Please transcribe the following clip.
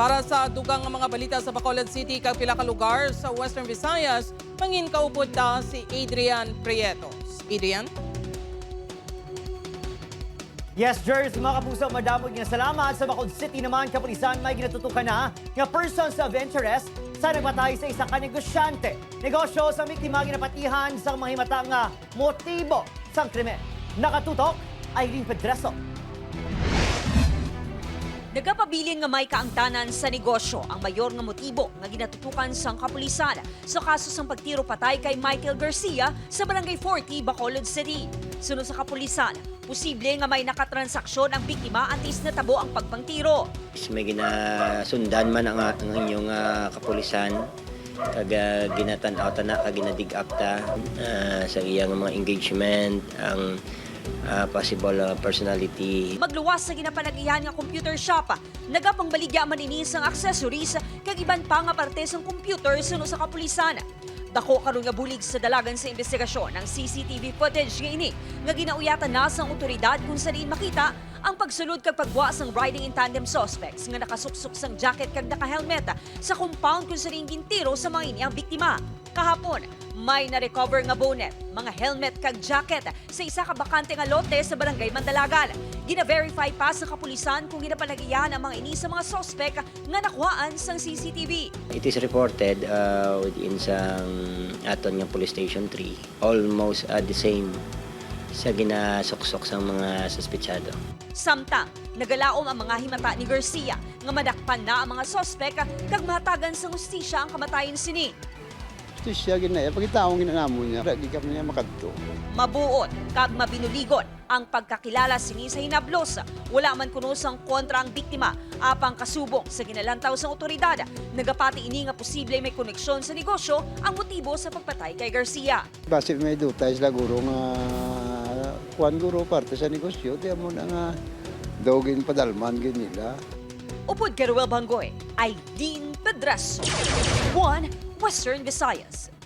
Para sa dugang mga balita sa Bacolod City, kag pila ka lugar sa Western Visayas, mangin kaupod ta si Adrian Prietos. Adrian? Yes, Jers, mga kapuso, madamog nga salamat sa Bacolod City naman kapulisan may ginatutukan na nga persons of interest sa nagpatay sa isa ka negosyante. Negosyo sa biktima ginapatihan sa mga himata nga motibo sa krimen. Nakatutok, Irene Pedreso. Nagapabilin nga may kaangtanan sa negosyo ang mayor nga motibo nga ginatutukan sang kapulisan sa kaso sang pagtiro patay kay Michael Garcia sa Barangay 40, Bacolod City. Sunod sa kapulisan, posible nga may nakatransaksyon ang biktima antes na tabo ang pagpangtiro. May ginasundan man ang, ang inyong ah, kapulisan kag uh, ginatanaw ta na kag ginadig up ta ah, sa iyang mga engagement ang ah, possible ah, personality Magluwas sa ginapanagihan nga computer shop, nagapangbaligya man ini sang accessories kag iban pa nga parte sang computer suno sa kapulisan. Dako karon nga bulig sa dalagan sa investigasyon ng CCTV footage nga ini nga ginauyatan na sang otoridad kung saan makita ang pagsulod kag pagwa sang riding in tandem suspects nga nakasuksok sang jacket kag naka-helmet sa compound kung saan gintiro sa mga ini ang biktima. Kahapon, may na-recover nga bonet, mga helmet kag jacket sa isa ka bakante nga lote sa barangay Mandalagal. Gina-verify pa sa kapulisan kung ginapanagiyan ang mga ini sa mga sospek nga nakuhaan sang CCTV. It is reported uh, within sang aton nga police station 3 almost uh, the same sa ginasuksok sa mga suspetsado. Samtang, nagalaom ang mga himata ni Garcia nga madakpan na ang mga sospek kag mahatagan sa hustisya ang kamatayon sini. Ito siya ginaya. Pagkitaong ginanamo niya, di ka niya makadto. Mabuot kag mabinuligon ang pagkakilala sini sa hinablos. Wala man kuno sang kontra ang biktima apang kasubong sa ginalantaw sa otoridad. Nagapati ini nga posible may koneksyon sa negosyo ang motibo sa pagpatay kay Garcia. Base may dutay sila guro nga kuan guro parte sa negosyo. Di mo na nga dogin padalman gin nila. Upod kay Ruel Bangoy, Aileen Pedras. One Western Visayas.